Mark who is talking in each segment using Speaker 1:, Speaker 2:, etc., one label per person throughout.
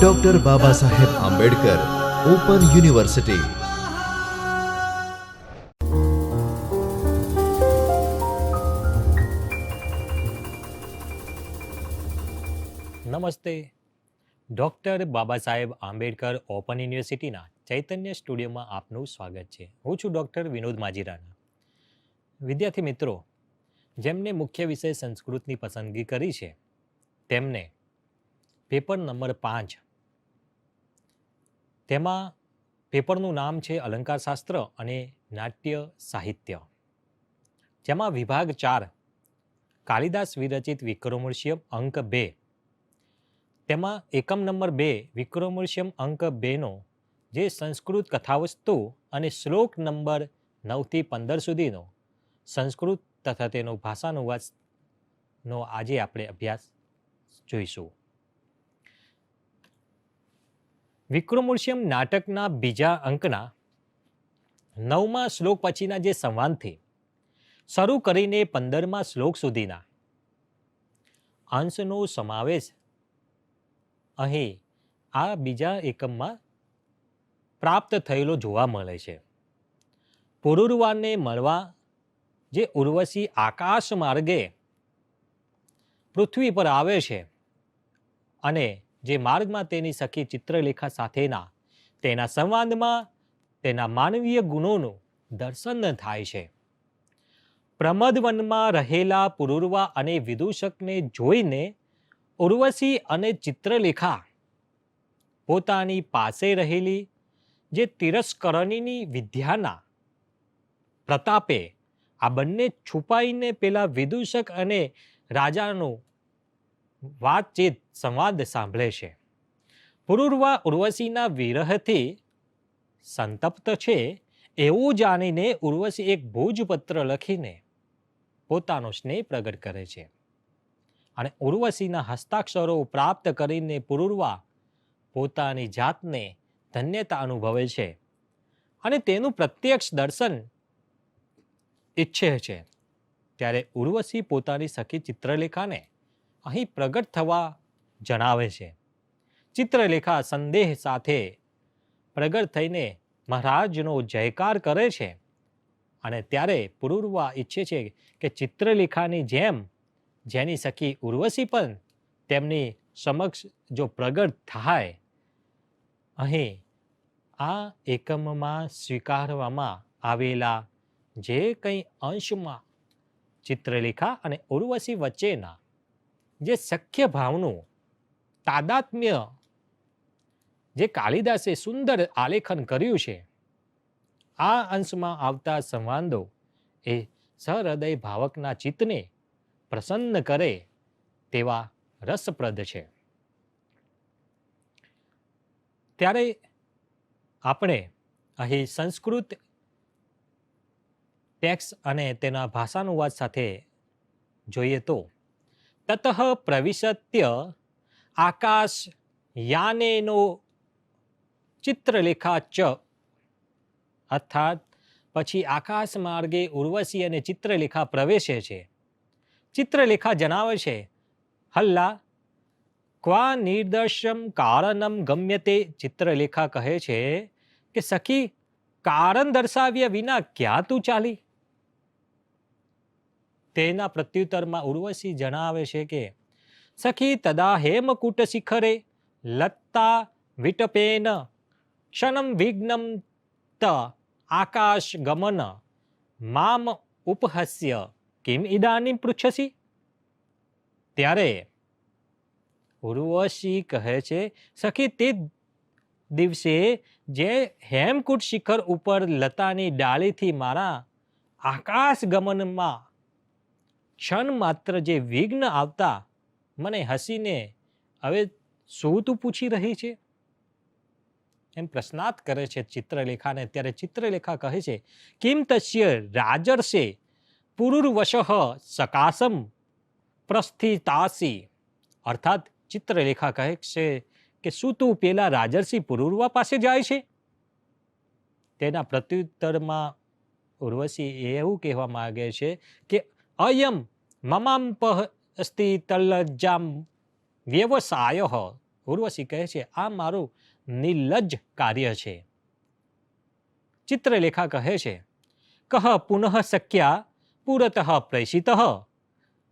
Speaker 1: Doctor Baba Saheb Ambedkar open university
Speaker 2: નમસ્તે. Doctor Baba Saheb Ambedkar open યુનિવર્સિટીના ચૈતન્ય સ્ટુડિયોમાં આપનું સ્વાગત છે. હું છું ડૉક્ટર વિનોદ માજીરાના. વિદ્યાર્થી મિત્રો, જેમને મુખ્ય વિષય સંસ્કૃતની પસંદગી કરી છે, તેમને પેપર નંબર પાંચ. તેમાં પેપરનું નામ છે અલંકાર શાસ્ત્ર અને નાટ્ય સાહિત્ય. જેમાં વિભાગ ચાર, કાલિદાસ વિરચિત વિક્રમોર્ષિયમ અંક બે. તેમાં એકમ નંબર બે વિક્રમોર્ષિયમ અંક બેનો જે સંસ્કૃત કથાવસ્તુ અને શ્લોક નંબર નવથી પંદર સુધીનો સંસ્કૃત તથા તેનો ભાષાનુવાદનો આજે આપણે અભ્યાસ જોઈશું. વિક્રમોર્ષિયમ નાટકના બીજા અંકના નવમા શ્લોક પછીના જે સંવાદથી શરૂ કરીને પંદરમા શ્લોક સુધીના અંશનો સમાવેશ અહીં આ બીજા એકમમાં પ્રાપ્ત થયેલો જોવા મળે છે. પુરુરવારને મળવા જે ઉર્વશી આકાશ માર્ગે પૃથ્વી પર આવે છે અને જે માર્ગમાં તેની સખી ચિત્રલેખા સાથેના, તેના સંવાદમાં, તેના માનવીય ગુણોનું દર્શન થાય છે. પ્રમદવનમાં રહેલા પુરુર્વા અને વિદૂષકને જોઈને ઉર્વશી અને ચિત્રલેખા પોતાની પાસે રહેલી, જે તિરસ્કરણીની વિદ્યાના પ્રતાપે આ બંને છુપાઈને પેલા વિદૂષક અને રાજાનું વાતચીત, સંવાદ સાંભળે છે. પુરુર્વા ઉર્વશીના વિરહથી સંતપ્ત છે એવું જાણીને ઉર્વશી એક ભોજપત્ર લખીને પોતાનો સ્નેહ પ્રગટ કરે છે. અને ઉર્વશીના હસ્તાક્ષરો પ્રાપ્ત કરીને પુરુર્વા પોતાની જાતને ધન્યતા અનુભવે છે અને તેનું પ્રત્યક્ષ દર્શન ઈચ્છે છે. ત્યારે ઉર્વશી પોતાની સખી ચિત્રલેખાને અહીં પ્રગટ થવા જણાવે છે. ચિત્રલેખા સંદેહ સાથે પ્રગટ થઈને મહારાજનો જયકાર કરે છે અને ત્યારે પુરુરવા ઈચ્છે છે કે ચિત્રલેખાની જેમ જેની સખી ઉર્વશી પણ તેમની સમક્ષ જો પ્રગટ થાય, અહીં આ એકમમાં સ્વીકારવામાં આવેલા જે કંઈ અંશમાં ચિત્રલેખા અને ઉર્વશી વચ્ચેના જે સખ્ય ભાવનું, તાદાત્મ્ય જે કાલિદાસે સુંદર આલેખન કર્યું છે, આ અંશમાં આવતા સંવાદો એ સહૃદય ભાવકના ચિત્તને પ્રસન્ન કરે તેવા રસપ્રદ છે. ત્યારે આપણે અહીં સંસ્કૃત ટેક્સ અને તેના ભાષાનુવાદ સાથે જોઈએ તો તતઃ પ્રવિશત્ય આકાશ યાનેનો ચિત્રલેખા ચ અર્થાત પછી આકાશ માર્ગે ઉર્વશી અને ચિત્રલેખા પ્રવેશે છે। ચિત્રલેખા જણાવે છે, હલ્લા, ક્વા નિર્દર્શમ કારણમ ગમ્ય તે? ચિત્રલેખા કહે છે કે, સખી, કારણ દર્શાવ્યા વિના ક્યાં તું ચાલી? તેના પ્રત્યુત્તરમાં ઉર્વશી જણાવે છે કે, સખી તદા હેમકૂટ શિખરે, લત્તા વિટપેન, ક્ષણમ વિઘ્નમ ત આકાશ ગમન, મામ ઉપહસ્ય, કિમ ઇદાનીમ પૃચ્છસી? ત્યારે ઉર્વશી કહે છે, સખી, તે દિવસે જે હેમકૂટ શિખર ઉપર લતાની ડાળીથી મારા આકાશ ગમનમાં ક્ષણ માત્ર જે વિઘ્ન આવતા મને હસીને હવે શું તું પૂછી રહી છે? એમ પ્રશ્નાર્થ કરે છે ચિત્રલેખાને. ત્યારે ચિત્રલેખા કહે છે, કિમ તસ્ય રાજર્ષે પુરુર્વશ સકાસમ પ્રસ્થિતાસી. અર્થાત ચિત્રલેખા કહે છે કે શું તું પેલા રાજર્ષિ પુરુર્વા પાસે જાય છે? તેના પ્રત્યુત્તરમાં ઉર્વશી એવું કહેવા માગે છે કે અયમ મમાંપહ અસ્તિ તલ્લજામ વ્યવસાય ઉર્વશી કહે છે આ મારું નિર્લજ્જ કાર્ય છે ચિત્રલેખા કહે છે કહ પુનઃ શક્યા પૂરત પ્રેષિત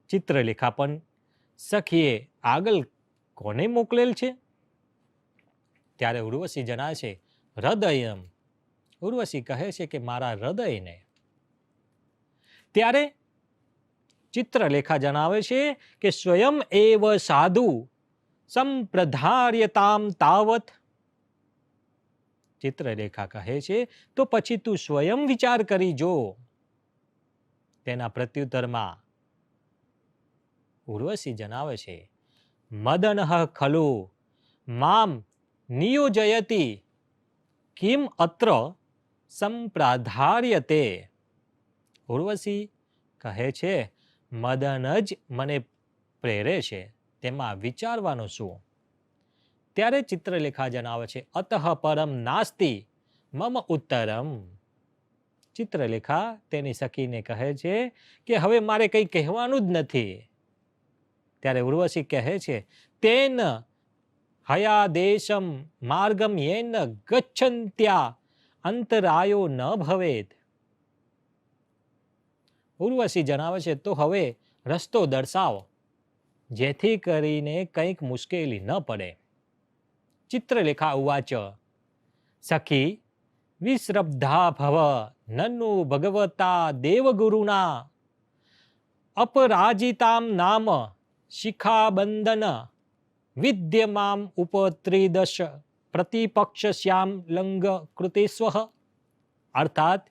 Speaker 2: ચિત્રલેખા પણ સખીએ આગળ કોને મોકલેલ છે ત્યારે ઉર્વશી જણાય છે હૃદયમ ઉર્વશી કહે છે કે મારા હૃદયને ત્યારે ચિત્રલેખા જણાવે છે કે સ્વયં એવ સાધુ સંપ્રધાર્યતામ તાવત. ચિત્રલેખા કહે છે, તો પછી તું સ્વયં વિચાર કરી જો. તેના પ્રત્યુત્તરમાં ઉર્વશી જણાવે છે, મદન ખલુ, મામ નિયોજયતિ, કિમ અત્ર સંપ્રાધાર્યતે. ઉર્વશી કહે છે મદન જ મને પ્રેરે છે, તેમાં વિચારવાનું શું? ત્યારે ચિત્રલેખા જણાવે છે, અતઃ પરમ નાસ્તિ, મમ ઉત્તરમ. ચિત્રલેખા તેની સખીને કહે છે કે, હવે મારે કંઈ કહેવાનું જ નથી. ત્યારે ઉર્વશી કહે છે, તેન હયા દેશમ માર્ગમ યેન ગચ્છંત્યા, અંતરાયો ન ભવેત. ઉર્વશી જણાવે છે, તો હવે રસ્તો દર્શાવો, જેથી કરીને કંઈક મુશ્કેલી ન પડે. ચિત્રલેખા ઉવાચ, સખી, વિશ્રબ્ધા ભવ, નન્નુ ભગવતા દેવગુરુના, અપરાજિતામ નામ, શિખાબંધન, વિદ્યમામ ઉપત્રિદશ, પ્રતિપક્ષશ્યામ લંગ કૃતેસ્વ અર્થાત,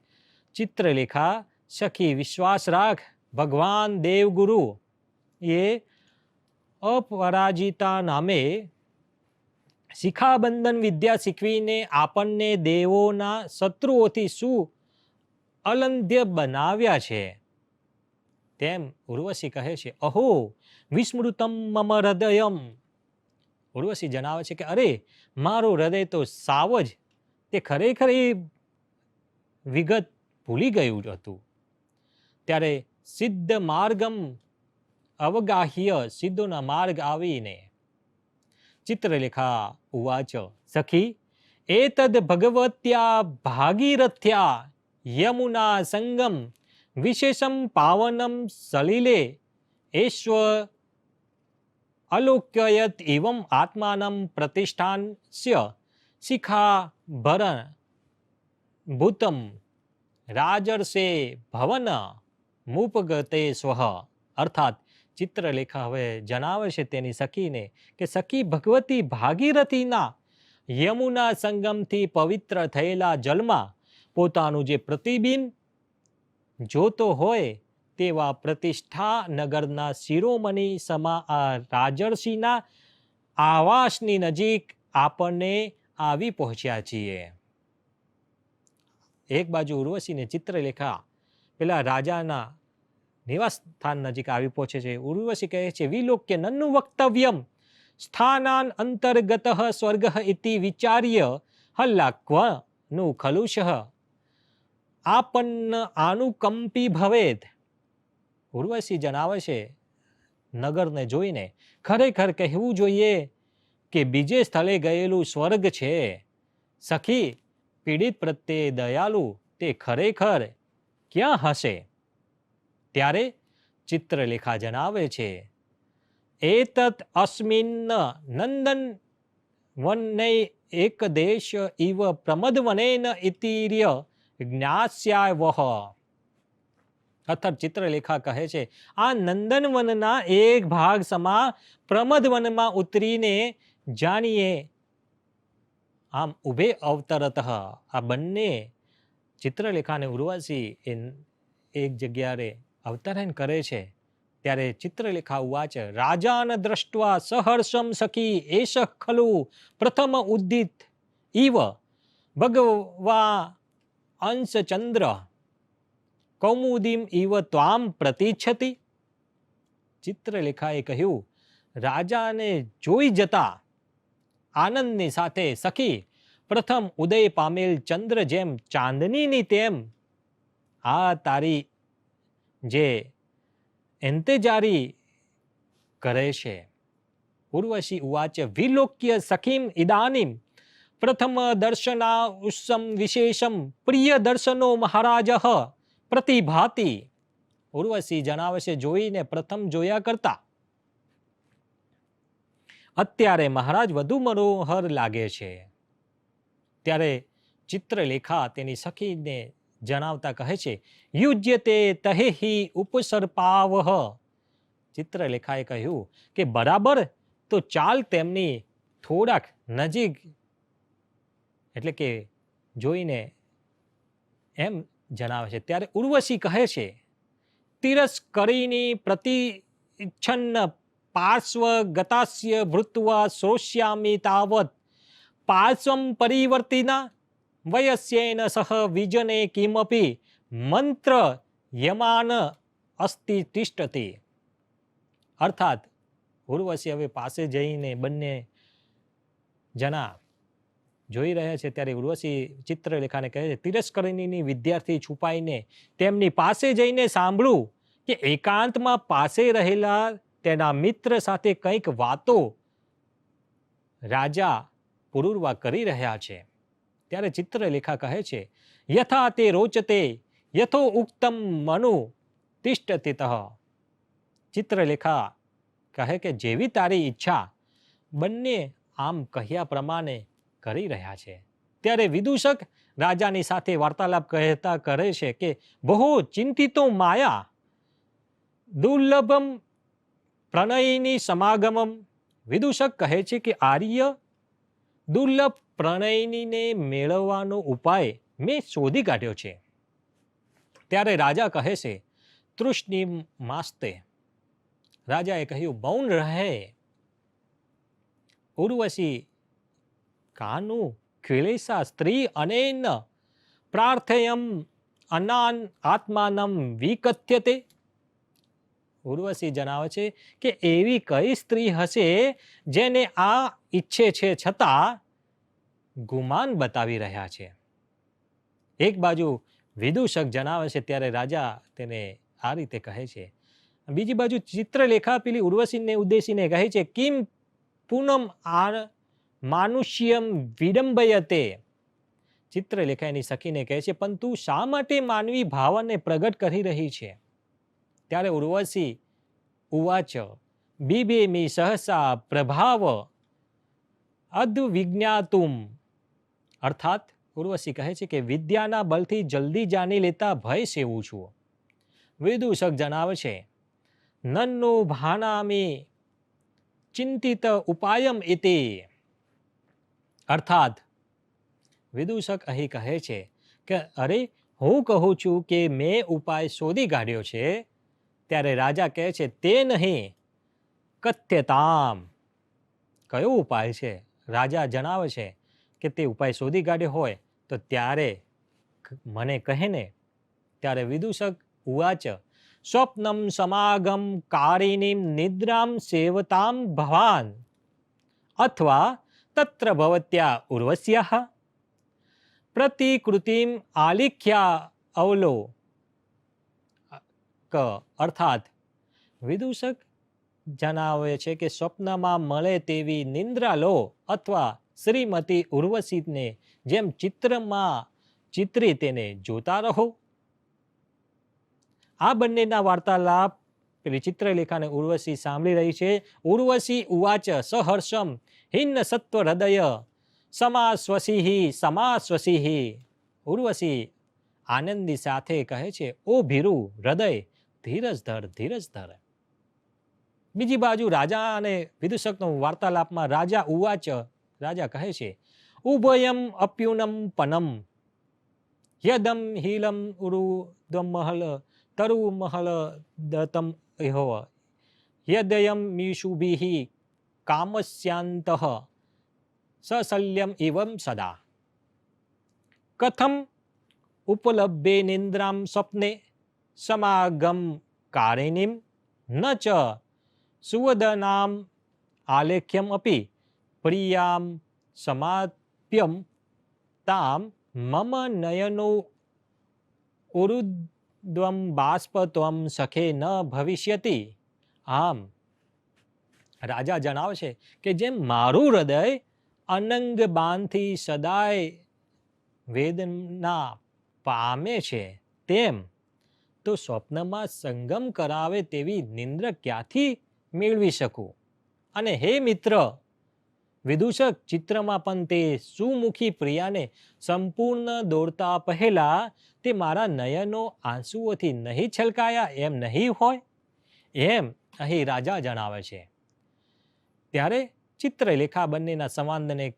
Speaker 2: ચિત્રલેખા સખી વિશ્વાસ રાખ ભગવાન દેવગુરુ એ અપરાજિતા નામે શિખાબંધન વિદ્યા શીખવીને આપણને દેવોના શત્રુઓથી શું અલંધ્ય બનાવ્યા છે તેમ ઉર્વશી કહે છે અહો વિસ્મૃતમ મમ હૃદયમ ઉર્વશી જણાવે છે કે અરે મારું હૃદય તો સાવ જ તે ખરેખર એ વિગત ભૂલી ગયું હતું। ત્યારે સિદ્ધ માર્ગમ અવગાહ્ય સિદ્ધોના માર્ગ આવીને ચિત્રલેખા ઉવાચ, સખી, એતદ ભગવત્યા ભાગીરથ્યા યમુના સંગમ વિશેષમ પાવનમ સલિલે, એશ્વ અલોક્યયત એવમ આત્માનમ પ્રતિષ્ઠાનસ્ય શિખા ભરણ ભૂતમ રાજર્ષે ભવન મુપગતે સ્વહ અર્થાત ચિત્રલેખા હવે જણાવે છે તેની સખીને કે સખી ભગવતી ભાગીરથીના યમુના સંગમથી પવિત્ર થયેલા જલમાં પોતાનું જે પ્રતિબિંબ જોતો હોય તેવા પ્રતિષ્ઠા નગરના શિરોમણી સમા રાજર્ષિના આવાસની નજીક આપણને આવી પહોંચ્યા છીએ. એક બાજુ ઉર્વશીને ચિત્રલેખા, પેલા રાજાના નિવાસ સ્થાન નજીક આવી પહોંચે છે. ઉર્વશી કહે છે, વિલોક્ય નન્નું વક્તવ્યમ સ્થાનાન અંતર્ગત સ્વર્ગ ઇતિ વિચાર્ય હલ્લાક્વનું ખલુષ આપન્ન આનુકંપી ભવેત ઉર્વશી જણાવે છે, નગરને જોઈને, ખરેખર કહેવું જોઈએ કે બીજે સ્થળે ગયેલું સ્વર્ગ છે. સખી, પીડિત પ્રત્યે દયાલુ, તે ખરેખર ક્યાં હશે? ત્યારે ચિત્રલેખા જણાવે છે, એતત અસ્મિન નંદન વનૈ એક દેશ ઇવ પ્રમદવનેન ઇતિર્ય જ્ઞાસ્યાય વહ અથર ચિત્રલેખા કહે છે, આ નંદનવનના એક ભાગ સમા પ્રમદવનમાં ઉતરીને જાણીએ. આમ ઉભે અવતરત આ બંને ચિત્રલેખાને ઉર્વશી એ એક જગ્યાએ અવતરણ કરે છે. ત્યારે ચિત્રલેખા ઉવાચ, રાજાન દ્રષ્ટવા સહર્ષમ સખી એશ ખલુ પ્રથમ ઉદ્દિત ઇવ ભગવા અંશ ચંદ્ર કૌમુદીમ ઇવ ત્વામ પ્રતિચ્છતિ. ચિત્રલેખાએ કહ્યું, રાજાને જોઈ જતા આનંદની સાથે સખી પ્રથમ ઉદય પામેલ ચંદ્ર જેમ ચાંદનીની તેમ, આ તારી જે એંતેજારી કરે છે. ઉર્વશી ઉવાચ વિલોક્ય સખીમ ઇદાનીમ. પ્રથમ દર્શના ઉત્સમ વિશેષમ પ્રિય દર્શનો મહારાજ પ્રતિભાતિ. ઉર્વશી જણાવે છે જોઈને પ્રથમ જોયા કરતા. અત્યારે મહારાજ વધુ મનોહર લાગે છે. ત્યારે ચિત્રલેખા તેની સખીને જણાવતા કહે છે યુજ્યતે તહેહી ઉપસર્પાવહ. ચિત્રલેખાએ કહ્યું કે બરાબર, તો ચાલ તેમની થોડાક નજીક, એટલે કે જોઈને એમ જણાવે છે. ત્યારે ઉર્વશી કહે છે તિરસ્કરીની પ્રતિચ્છન્ન પાર્શ્વ ગતાસ્ય ભૃત્વા શોષ્યામી તાવત. પાર્શ્વમ પરિવર્તિના વયસ્યેન સહ વિજને કિમપી મંત્ર યમાન અસ્તિ તિષ્ઠતિ અર્થાત ઉર્વશી હવે પાસે જઈને બંને જણા જોઈ રહ્યા છે ત્યારે ઉર્વશી ચિત્રલેખાને કહે છે, તિરસ્કરણીની વિદ્યાર્થી છુપાઈને તેમની પાસે જઈને સાંભળું કે એકાંતમાં પાસે રહેલા તેના મિત્ર સાથે કંઈક વાતો રાજા પુરુર્વા કરી રહ્યા છે. ત્યારે ચિત્રલેખા કહે છે, યથા તે રોચતે, યથો ઉક્તમ મનુ તિષ્ઠતિ ચિત્રલેખા કહે કે, જેવી તારી ઈચ્છા બંને આમ કહ્યા પ્રમાણે કરી રહ્યા છે. ત્યારે વિદૂષક રાજાની સાથે વાર્તાલાપ કહેતા કરે છે કે, બહુ ચિંતિતો માયા, દુર્લભમ પ્રણયની સમાગમમ. વિદૂષક કહે છે કે, આર્ય દુર્લભ પ્રણયનીને મેળવવાનો ઉપાય મેં શોધી કાઢ્યો છે. ત્યારે રાજા કહે છે, તૃષ્ણિ માસ્તે, રાજાએ કહ્યું મૌન રહે. ઉર્વશી, કાનુ ક્વિલેસા સ્ત્રી અનેન પ્રાર્થયમ અનાન આત્માનમ વિકથ્યતે. ઉર્વશી જણાવે છે કે એવી કઈ સ્ત્રી હશે જેને આ ઈચ્છે છે છતાં ગુમાન બતાવી રહ્યા છે. એક બાજુ વિદૂષક જણાવે છે, ત્યારે રાજા તેને આ રીતે કહે છે. બીજી બાજુ ચિત્રલેખા પેલી ઉર્વશીને ઉદ્દેશીને કહે છે, કિમ પૂનમ આ માનુષ્યમ વિડંબયતે? ચિત્રલેખા એની સખીને કહે છે, પણ તું શા માટે માનવી ભાવને પ્રગટ કરી રહી છે? ત્યારે ઉર્વશી ઉવાચ બીબેમી સહસા પ્રભાવ અદ્વિજ્ઞાતુમ અર્થાત ઉર્વશી કહે છે કે વિદ્યાના બલથી જલ્દી જાણી લેતા ભય સેવું છું. વિદૂષક જણાવે છે, નન્નો ભાનામી ચિંતિત ઉપાયમ ઇતિ. અર્થાત, વિદૂષક અહીં કહે છે કે, અરે, હું કહું છું કે મેં ઉપાય શોધી કાઢ્યો છે, ત્યારે રાજા કહે છે, તે નહીં, કથ્યતામ. કયો ઉપાય છે? રાજા જણાવે છે કે તે ઉપાય શોધી કાઢ્યો હોય, તો ત્યારે મને કહે ને ત્યારે વિદૂષક ઉવાચ, સ્વપ્નમ સમાગમ કારિણીમ નિદ્રામ સેવતામ ભવાન, અથવા તત્ર ભવત્યા ઉર્વશ્યા, પ્રતિકૃતિમ આલિખ્યા અવલો, ક, અર્થાત વિદૂષક જણાવે છે કે સ્વપ્નમાં મળે તેવી નિંદ્રા લો અથવા શ્રીમતી ઉર્વશીને જેમ ચિત્રમાં ચિત્રી તેને જોતા રહો. આ બંનેના વાર્તાલાપ પેલી ચિત્રલેખાને ઉર્વશી સાંભળી રહી છે. ઉર્વશી ઉવાચ સહર્ષમ હિન્ન સત્વ હૃદય સમાસ્વસીહી સમાસ્વસીહી ઉર્વશી આનંદી સાથે કહે છે, ઓ ભીરુ, હૃદય, ધીરજ ધર ધીરજ ધર. બીજી બાજુ રાજા અને વિદૂષકનો વાર્તાલાપમાં રાજા ઉવાચ રાજા કહે છે, ઉભયમ અપ્યુનમ પનમ, યદમ હિલમ તરુ મહલ દતમ ઇહોવ યદયમ મીશુભિ કામસ્યાંત, સશલ્યમ એવમ સદા. કથમ ઉપલભ્યે નિંદ્રામ સ્વપ્ને, સમાગમ કારિણીમ, ન ચ સુવદનામ આલેખ્યમ અપી પ્રિયામ સમાપ્યમ તામ મમ નયનો ઉરુદ્વમ બાષ્પત્વમ સખે ન ભવિષ્યતિ આમ રાજા જણાવે છે કે જેમ મારું હૃદય અનંગ બાંધથી સદાય વેદના પામે છે તેમ તો સ્વપ્નમાં સંગમ કરાવે તેવી નિંદ્ર ક્યાંથી મેળવી શકું અને હે મિત્ર વિદૂષક ચિત્રમાં પણ તે સુમુખી પ્રિયાને સંપૂર્ણ દોડતા પહેલા તે મારા નયનો આંસુઓથી નહીં છલકાયા એમ નહીં હોય? એમ અહીં રાજા જણાવે છે. ત્યારે ચિત્રલેખા બંનેના સંવાદને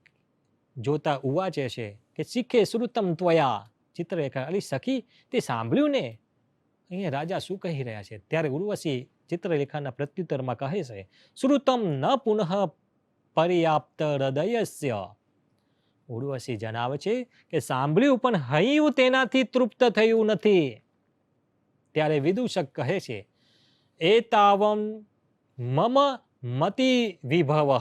Speaker 2: જોતા ઉવાચે છે કે શીખે શ્રુતમ ત્વયા. ચિત્રલેખા, અલી સખી, તે સાંભળ્યું ને? અહીંયા રાજા શું કહી રહ્યા છે? ત્યારે ઉર્વશી ચિત્રલેખાના પ્રત્યુત્તરમાં કહે છે શ્રુતમ ન પુનઃ પર્યાપ્ત હૃદયસ્ય ઉર્વશી જણાવે છે કે સાંભળ્યું પણ હૈયું તેનાથી તૃપ્ત થયું નથી. ત્યારે વિદૂષક કહે છે, એતાવમ મમ મતિ વિભવ.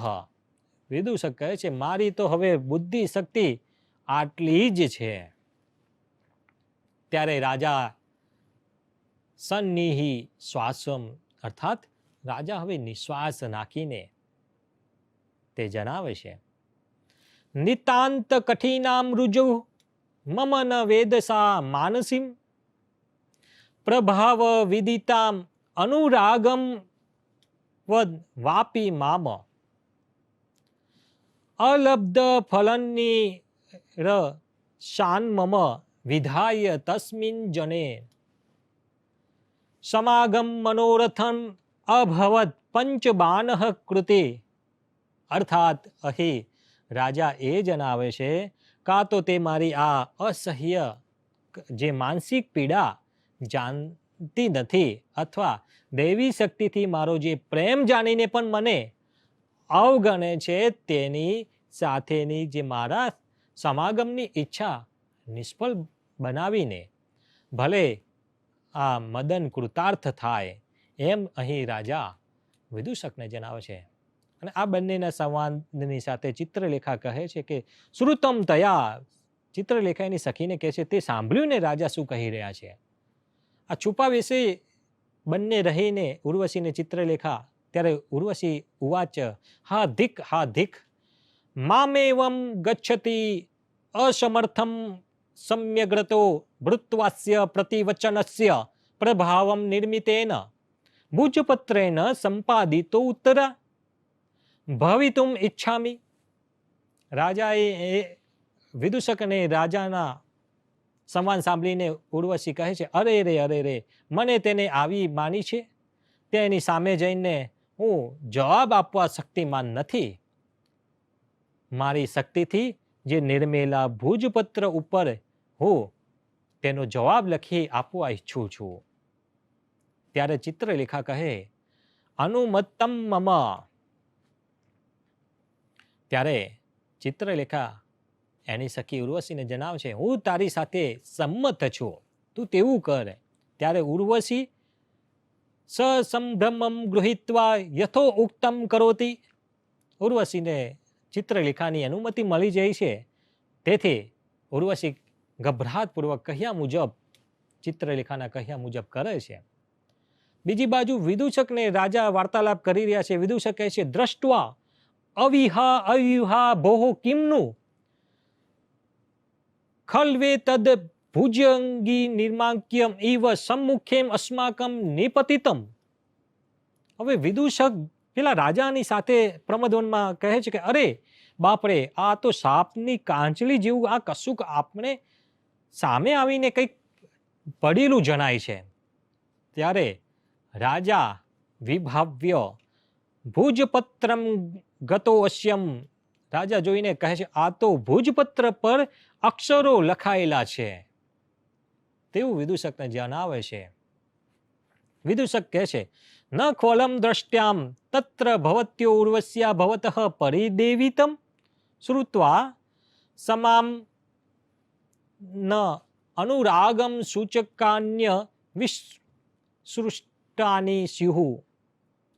Speaker 2: વિદૂષક કહે છે, મારી તો હવે બુદ્ધિ શક્તિ આટલી જ છે. ત્યારે રાજા સન્નિહિ શ્વાસમ, અર્થાત રાજા હવે નિશ્વાસ નાખીને તે જણાવે છે, નિતાંત કઠિનામ રુજુ, મમ ન વેદસા માનસીમ, પ્રભાવ વિદિતામ અનુરાગમ વદ વાપી મામ. અલબ્ધ ફલનની ર શાન મમ વિધાય તસ્મિન જને. સમાગમ મનોરથમ અભવત પંચબાન કૃતે. અર્થાત અહીં, રાજા એ જણાવે છે, કાં તો તે મારી આ અસહ્ય, જે માનસિક પીડા જાણતી નથી અથવા દૈવી શક્તિથી મારો જે પ્રેમ જાણીને પણ મને અવગણે છે, તેની સાથેની જે મારા સમાગમની ઈચ્છા નિષ્ફળ બનાવીને ભલે આ મદન કૃતાર્થ થાય, એમ અહીં રાજા વિદૂષકને જણાવે છે. અને આ બંનેના સંવાદની સાથે ચિત્રલેખા કહે છે કે, શ્રુતમ તયા. ચિત્રલેખા એની સખીને કહે છે, તે સાંભળ્યું ને રાજા શું કહી રહ્યા છે? આ છુપા વિશે બંને રહીને ઉર્વશીને ચિત્રલેખા. ત્યારે ઉર્વશી ઉવાચ, હા ધિક હા ધિક. મામેવમ ગચ્છતી અસમર્થમ સમ્યગ્રતો ભૃત્વાસ્ય પ્રતિવચનસ્ય પ્રભાવમ નિર્મિતેન. ભુજપત્રેન સંપાદિતો ઉત્તરા ભવિતુમ ઈચ્છામી? રાજાએ એ વિદૂષકને રાજાના સંવાદ સાંભળીને ઉર્વશી કહે છે, અરે રે અરે રે, મને તેને આવી માની છે? તે એની સામે જઈને હું જવાબ આપવા શક્તિમાન નથી. મારી શક્તિથી જે નિર્મેલા ભુજપત્ર ઉપર હું તેનો જવાબ લખી આપવા ઈચ્છું છું. ત્યારે ચિત્રલેખા કહે, અનુમત્તમ મમ ત્યારે ચિત્રલેખા એની સખી ઉર્વશીને જણાવે છે હું તારી સાથે સંમત છું. તું તેવું કર. ત્યારે ઉર્વશી સસંભ્રમમ ગૃહિત્વા યથો ઉક્તમ કરોતી. ઉર્વશીને ચિત્રલેખાની અનુમતિ મળી જાય છે. તેથી ઉર્વશી ગભરાટપૂર્વક કહ્યા મુજબ, ચિત્રલેખાના કહ્યા મુજબ કરે છે. બીજી બાજુ વિદૂષકને રાજા વાર્તાલાપ કરી રહ્યા છે. વિદૂષક કહે છે, દ્રષ્ટવા અવિહા અવ્યુહા ભોહ કિમનું? ખલ્વે તદ ભુજંગી નિર્માંક્યમ ઇવ સમ્મુખેમ અસ્માકમ નિપતિતમ. હવે વિદૂષક પેલા રાજાની સાથે પ્રમદવનમાં કહે છે કે, અરે, બાપરે, આ તો સાપની કાંચલી જેવું આ કશુંક આપણે સામે આવીને કંઈક પડેલું જણાય છે. ત્યારે રાજા વિભાવ્ય ભુજપત્રમ ગતો અશ્યમ રાજા જોઈને કહે છે, આ તો ભુજપત્ર પર અક્ષરો લખાયેલા છે. તેવું વિદૂષકને આવે છે. વિદૂષક કહે છે, ન ખોલમ દ્રષ્ટ્યામ તત્ર ભવત્યો ઉર્વશ્યા ભવતઃ પરિદેવિતમ શ્રુત્વા સમામ ન અનુરાગમ સૂચકાન્ય વિસૃષ્ટાની સ્યુહુ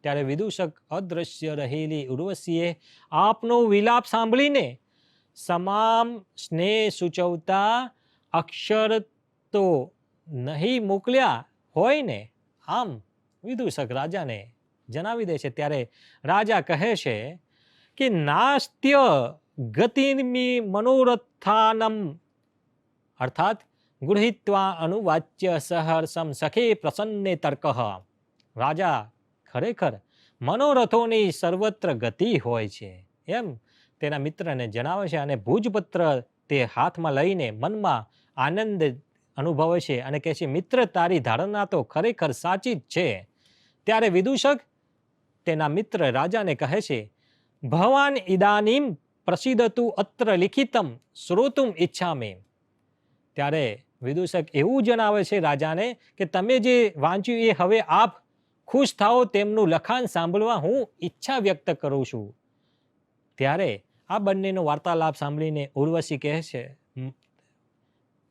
Speaker 2: ત્યારે વિદૂષક અદૃશ્ય રહેલી ઉર્વશીએ આપનો વિલાપ સાંભળીને સમામ સ્નેહ સૂચવતા, અક્ષર તો નહીં મોકલ્યા હોય ને? આમ વિદૂષક રાજાને જણાવી દે છે. ત્યારે રાજા કહે છે કે, નાસ્ત્ય ગતિમી મનોરથાનમ. અર્થાત, ગૃહિત્વા અનુવાચ્ય સહર્ષમ સખે પ્રસન્ને તર્ક. રાજા ખરેખર મનોરથોની સર્વત્ર ગતિ હોય છે. એમ તેના મિત્રને જણાવે છે અને ભુજપત્ર તે હાથમાં લઈને મનમાં આનંદ અનુભવે છે અને કહે છે, મિત્ર, તારી ધારણા તો ખરેખર સાચી જ છે. ત્યારે વિદૂષક તેના મિત્ર રાજાને કહે છે, ભવાન ઇદાનીમ પ્રસિદ્ધતું અત્ર લિખિતમ શ્રોતુમ ઈચ્છામે ત્યારે વિદૂષક એવું જણાવે છે રાજાને કે, તમે જે વાંચ્યું એ હવે આપ ખુશ થાઓ તેમનું લખાણ સાંભળવા હું ઈચ્છા વ્યક્ત કરું છું. ત્યારે આ બંનેનો વાર્તાલાપ સાંભળીને ઉર્વશી કહે છે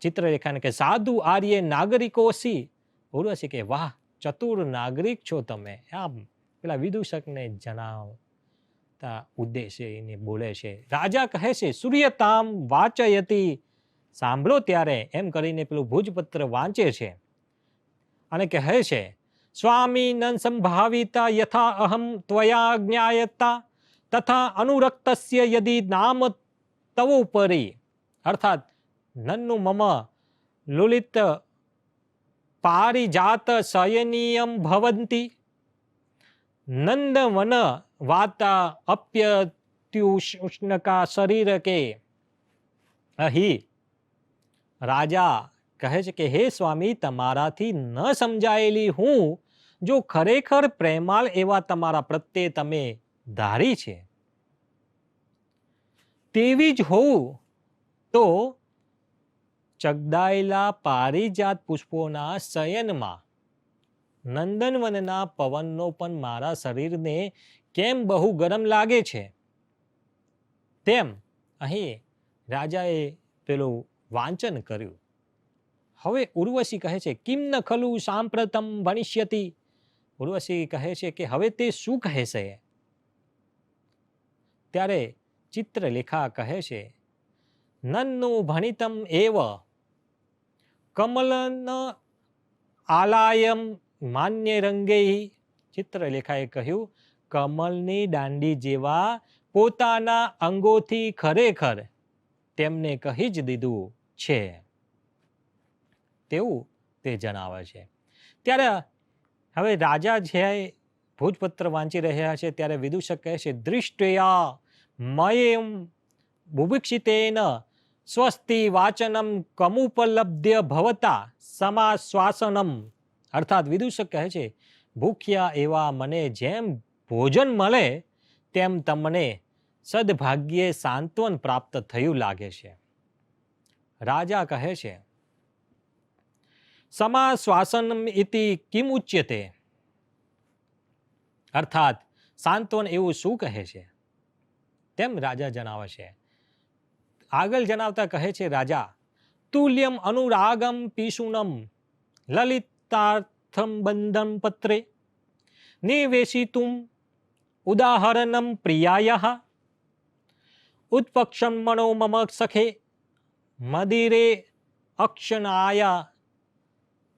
Speaker 2: ચિત્રરેખાને કે, સાધુ આર્ય નાગરિકો સી. ઉર્વશી કે વાહ, ચતુર નાગરિક છો તમે. આમ પેલા વિદૂષકને જણાવતા ઉદ્દેશે એને બોલે છે. રાજા કહે છે, સૂર્યતામ વાચયતી. સાંભળો ત્યારે એમ કરીને પેલું ભુજપત્ર વાંચે છે અને કહે છે સ્વામી ન સંભાવિતા યથા અહમ ત્વયા જ્ઞાયતા તથા અનુરક્તસ્ય યદિ નામ તવ ઉપરી અર્થાત નન્નુ મમ લુલિત પારિજાત શયનીયમ ભવંતી નંદવન વાતા અપ્યત્યુષ્ણકા શરીર કે અહી રાજા કહે છે કે, હે સ્વામી, તમારાથી ન સમજાયેલી હું, જો ખરેખર પ્રેમાળ એવા તમારા પ્રત્યે તમે ધારી છે, તેવી જ હોઉં તો ચગદાયેલા પારિજાત પુષ્પોના શયનમાં નંદનવનના પવનનો પણ મારા શરીરને કેમ બહુ ગરમ લાગે છે? તેમ અહીં રાજાએ પેલું વાંચન કર્યું. હવે ઉર્વશી કહે છે, કિમ ન ખલુ સાંપ્રતમ ભણિષ્યતી ઉર્વશી કહે છે કે, હવે તે શું કહે છે? ત્યારે ચિત્રલેખા કહે છે, નન્નું ભણિતમ એવ, કમલન આલાયમ માન્ય રંગે ચિત્રલેખાએ કહ્યું, કમલની દાંડી જેવા પોતાના અંગોથી ખરેખર તેમને કહી જ દીધું છે. તેવું તે જણાવે છે. ત્યારે હવે રાજા છે ભોજપત્ર વાંચી રહ્યા છે, ત્યારે વિદુષક કહે છે દૃષ્ટયા મયેમ બુભિક્ષિતેન સ્વસ્તિ વાચનમ કમુપલબ્ધ્ય ભવતા સમાશ્વાસનમ. અર્થાત વિદુષક કહે છે, ભૂખ્યા એવા મને જેમ ભોજન મળે, તેમ તમને સદભાગ્યે સાંત્વન પ્રાપ્ત થયું લાગે છે. રાજા કહે છે સમાશ્વાસનમ ઇતિ કિમ ઉચ્યતે? અર્થાત, સાંત્વન એવું શું કહે છે? તેમ રાજા જણાવે છે. આગળ જણાવતા કહે છે, રાજા, તુલ્યમ અનુરાગમ પીશુનમ લલિતાર્થમ બંધન પત્રે નિવેશિતું ઉદાહરણમ પ્રિયાય, ઉત્પક્ષમ મનો મમ સખે, મદિરે અક્ષનાય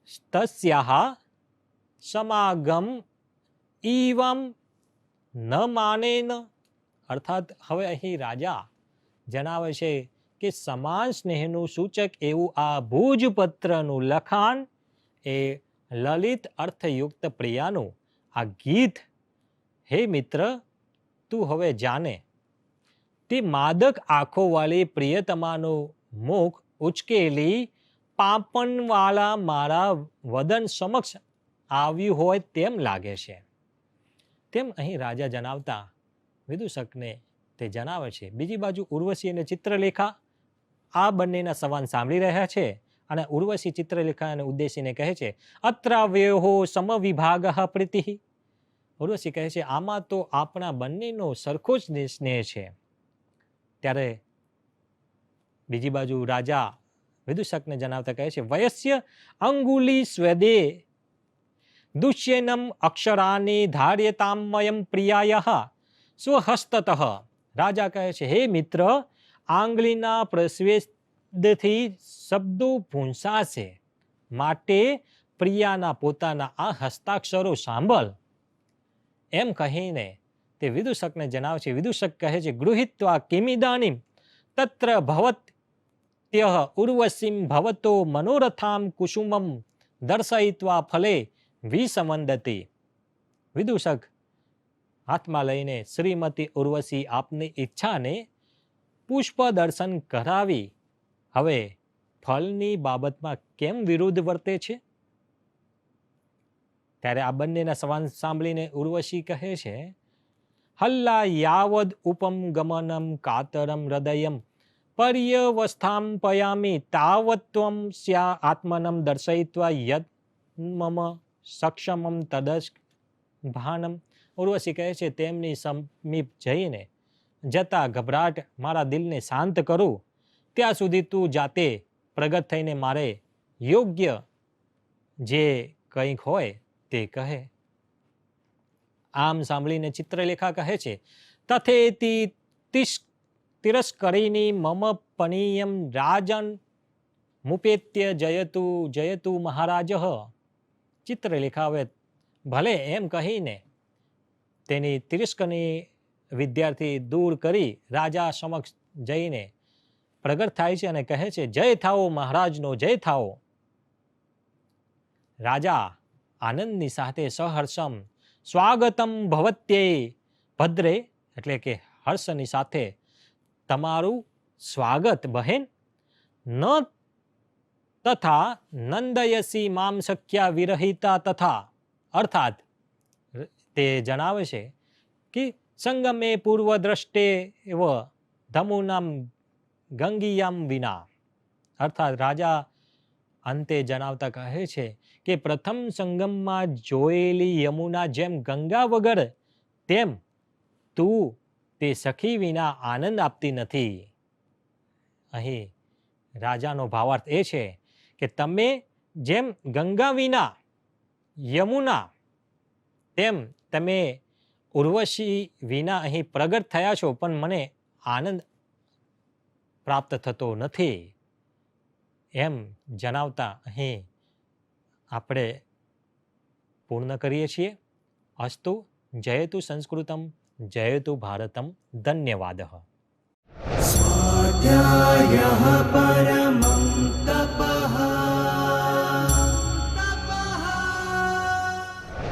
Speaker 2: તસ્યાહ સમાગમ ઈવમ ન માનેન અર્થાત હવે અહીં રાજા જણાવે છે કે સમાન સ્નેહનું સૂચક એવું આ ભુજપત્રનું લખાણ એ લલિત અર્થયુક્ત પ્રિયાનું આ ગીત, હે મિત્ર, તું હવે જાને. તે માદક આંખોવાળી પ્રિયતમાનું મુખ ઉચકેલી પાપણવાળા મારા વદન સમક્ષ આવ્યું હોય તેમ લાગે છે. તેમ અહીં રાજા જણાવતા વિદુષકને તે જણાવે છે. બીજી બાજુ ઉર્વશી અને ચિત્રલેખા આ બંનેના સંવાદ સાંભળી રહ્યા છે અને ઉર્વશી ચિત્રલેખાને ઉદ્દેશીને કહે છે અત્રાવ્યોહો સમવિભાગ પ્રીતિ. ઉર્વશી કહે છે, આમાં તો આપણા બંનેનો સરખો જ સ્નેહ છે. ત્યારે બીજી બાજુ રાજા વિદૂષકને જણાવતા કહે છે વયસ્ય અંગુલી સ્વેદે દુષ્યનમ અક્ષરાની ધાર્યતામયમ પ્રિયાય સ્વહસ્તત રાજા કહે છે હે મિત્ર આંગળીના પ્રસ્વેદથી શબ્દો ભૂંસાશે માટે પ્રિયાના પોતાના આ હસ્તાક્ષરો સાંભળ એમ કહીને તે વિદૂષકને જણાવે છે વિદૂષક કહે છે ગૃહિત્વા કિમિદાનીમ તત્ર ભવત્ય ઉર્વશીમ ભવતો મનોરથામ કુસુમમ દર્શયિત્વા ફલે વિસમંદતી વિદૂષક હાથમાં લઈને શ્રીમતી ઉર્વશી આપની ઈચ્છાને પુષ્પ દર્શન કરાવી હવે ફળની બાબતમાં કેમ વિરુદ્ધ વર્તે છે ત્યારે આ બંનેના સંવાદ સાંભળીને ઉર્વશી કહે છે હલ્લા યાવદ ઉપમ ગમનમ કાતરમ હૃદયમ પર્યવસ્થામ પયામી તાવત્વમ સ્યા આત્મનમ દર્શયિત્વા યદ મમ સક્ષમમ તદશ ભાનમ ઉર્વશી કહે છે, તેમની સમીપ જઈને જતા ગભરાટ મારા દિલને શાંત કરું. ત્યાં સુધી તું જાતે પ્રગટ થઈને મારે યોગ્ય જે કંઈક હોય તે કહે. આમ સાંભળીને ચિત્રલેખા કહે છે, તથેતી તિશ તિરસ્કરીની મમ પનીયમ રાજન મુપેત્ય જયતુ જયતુ મહારાજ ચિત્ર લેખાવે ભલે એમ કહીને તેની તિરસ્કરની વિદ્યાર્થી દૂર કરી રાજા સમક્ષ જઈને પ્રગટ થાય છે અને કહે છે જય થાઓ મહારાજનો જય થાઓ રાજા આનંદની સાથે સહર્ષમ સ્વાગતમ ભવત્યે ભદ્રે એટલે કે હર્ષની સાથે તમારું સ્વાગત બહેન. ન તથા નંદયસી મામ શક્યા વિરહિતા તથા. અર્થાત, તે જણાવે છે કે સંગમે પૂર્વ દ્રષ્ટે એવ ધમુનામ ગંગીયામ વિના. અર્થાત, રાજા અંતે જણાવતા કહે છે કે પ્રથમ સંગમમાં જોયેલી યમુના જેમ ગંગા વગર, તેમ તું તે સખી વિના આનંદ આપતી નથી. અહીં રાજાનો ભાવાર્થ એ છે કે તમે જેમ ગંગા વિના યમુના, તેમ તમે ઉર્વશી વિના અહીં પ્રગટ થયા છો, પણ મને આનંદ પ્રાપ્ત થતો નથી. એમ જણાવતા અહીં આપણે પૂર્ણ કરીએ છીએ. અસ્તુ, જયતુ સંસ્કૃતમ. જયતુ ભારતમ ધન્યવાદ
Speaker 3: સ્વાધ્યાય તપ